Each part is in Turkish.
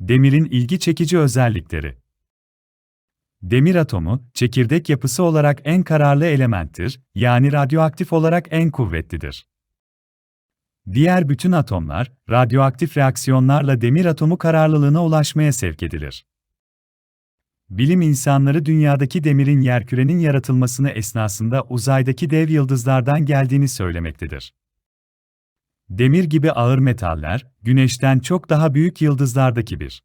Demirin ilgi çekici özellikleri. Demir atomu, çekirdek yapısı olarak en kararlı elementtir, yani radyoaktif olarak en kuvvetlidir. Diğer bütün atomlar, radyoaktif reaksiyonlarla demir atomu kararlılığına ulaşmaya sevk edilir. Bilim insanları dünyadaki demirin yerkürenin yaratılmasını esnasında uzaydaki dev yıldızlardan geldiğini söylemektedir. Demir gibi ağır metaller, güneşten çok daha büyük yıldızlardaki bir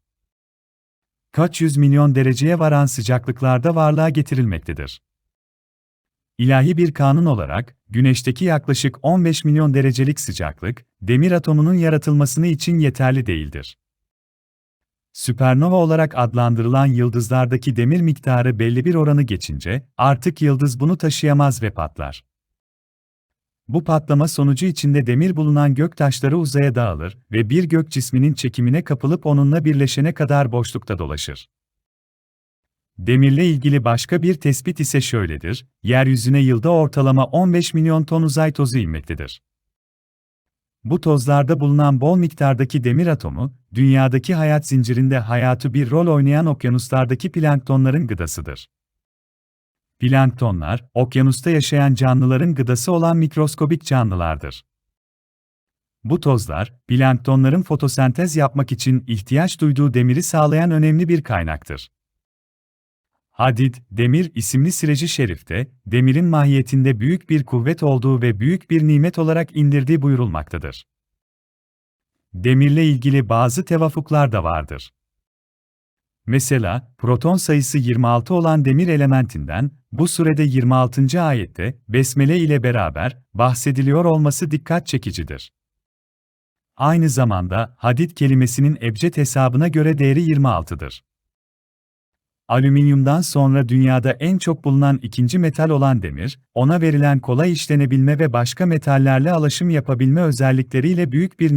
kaç yüz milyon dereceye varan sıcaklıklarda varlığa getirilmektedir. İlahi bir kanun olarak, güneşteki yaklaşık 15 milyon derecelik sıcaklık, demir atomunun yaratılmasını için yeterli değildir. Süpernova olarak adlandırılan yıldızlardaki demir miktarı belli bir oranı geçince, artık yıldız bunu taşıyamaz ve patlar. Bu patlama sonucu içinde demir bulunan gök taşları uzaya dağılır ve bir gök cisminin çekimine kapılıp onunla birleşene kadar boşlukta dolaşır. Demirle ilgili başka bir tespit ise şöyledir, yeryüzüne yılda ortalama 15 milyon ton uzay tozu inmektedir. Bu tozlarda bulunan bol miktardaki demir atomu, dünyadaki hayat zincirinde hayatı bir rol oynayan okyanuslardaki planktonların gıdasıdır. Planktonlar, okyanusta yaşayan canlıların gıdası olan mikroskobik canlılardır. Bu tozlar, planktonların fotosentez yapmak için ihtiyaç duyduğu demiri sağlayan önemli bir kaynaktır. Hadid, demir isimli sireci şerifte, demirin mahiyetinde büyük bir kuvvet olduğu ve büyük bir nimet olarak indirdiği buyurulmaktadır. Demirle ilgili bazı tevafuklar da vardır. Mesela, proton sayısı 26 olan demir elementinden, bu surede 26. ayette, Besmele ile beraber, bahsediliyor olması dikkat çekicidir. Aynı zamanda, hadid kelimesinin ebced hesabına göre değeri 26'dır. Alüminyumdan sonra dünyada en çok bulunan ikinci metal olan demir, ona verilen kolay işlenebilme ve başka metallerle alaşım yapabilme özellikleriyle büyük bir